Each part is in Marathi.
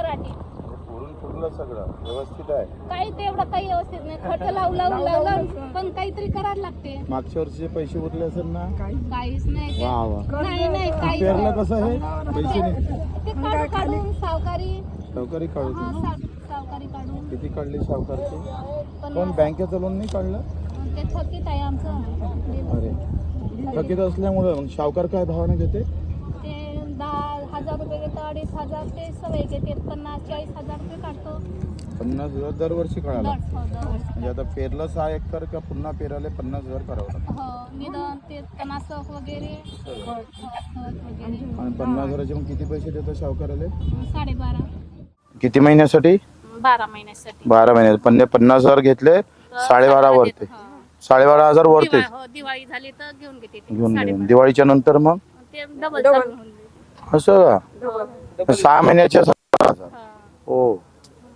पराठी पुरून सगळं व्यवस्थित आहे. काही तेवढं काही व्यवस्थित नाही. खर्च लावून लावून लावून पण काहीतरी करायला लागते. मागच्या वर्षीचे पैसे उरले असेल ना? काहीच नाही. वा वा. नाही नाही काही पेरलं कसं आहे पैसे नाही. ते काढून काढून सावकारी. सावकारी काढू हा, तुम्ही साव- सावकारी काढून. किती काढली सावकारची? पण पण बँकेचं लोन नाही काढलं? ते थकीत आहे आमचं. अरे. थकीत असल्यामुळे मग सावकार काय भावाने घेते? हजार रुपये घेतो अडीच हजार ते सवय घेते पन्नास चाळीस हजार रुपये काढतो. पन्नास हजार दरवर्षी काढायला दर हो, दरवर्षी. म्हणजे आता पेरलं सहा एकर का पुन्हा पेरायला पन्नास हजार करावं लागतं. हो निधन ते तणासक वगैरे खत वगैरे. आणि पन्नास हजाराचे मग किती पैसे देतात सावकाराले? साडेबारा. किती महिन्यासाठी? बारा महिन्यासाठी. बारा महिने. पण पन्नास हजार घेतले साडेबारा वरते. हो. साडेबारा हजार वरते दिवा- हो, दिवाळी झाली तर घेऊन घेते ते. घेऊन गेले. दिवाळीच्या नंतर मग? ते डबल चालू होऊन जाईल. असं का? सहा महिन्याच्या हजार हो.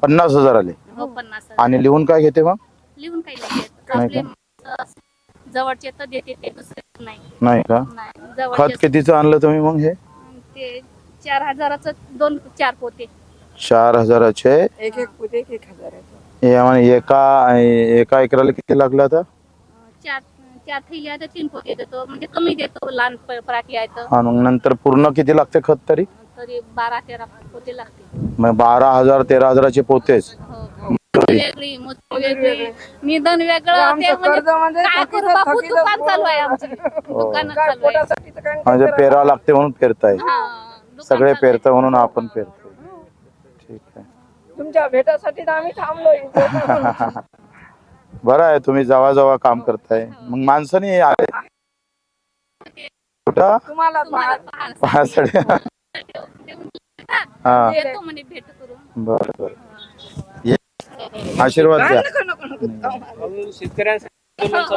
पन्नास हजार आले. हो पन्नास हजार. आणि लिहून काय घेते मग? लिहून काही नाही देत. आपले माणसं जवळचे तर देते ते दुसरे नाही. नाही का? नाही खत जवळचे कितीचं आणलं तुम्ही मग हे? ते चार हजाराचं दोन चार पोते. चार हजाराचे? एक एक पुढे एक एक हजाराचं. हे आम्हाला एका एका एकराला किती लागलं आता? चार तीन पोते देतो म्हणजे कमी देतो लहान प- पराठी आहे तर. मग नंतर पूर्ण किती लागते खत तरी? तरी बारा तेरा पोते लागते. मग बारा हजार तेरा हजाराचे पोतेच. हो वेगळी मोठी वेगळी. निधन वेगळं ते आमचं कर्ज म्हणजे म्हणजे काय करू थकीत- बापू? थकीत दुकान चालू आहे आमचे. हो. दुकान काय चालू आहे. पोटासाठी तर काय म्हणजे पेरावं लागते म्हणून पेरताय. हा, दुकान सगळे चालू आहे. पेरतं म्हणून आपण पेरतो ठीक आहे. तुमच्या भेटासाठी तर आम्ही थांबलोय. बरं आहे तुम्ही जवळ जवळ काम करताय. मग माणसाने आले. कुठं? पाहासाठी हा. करून. बर. आशीर्वाद द्या. नको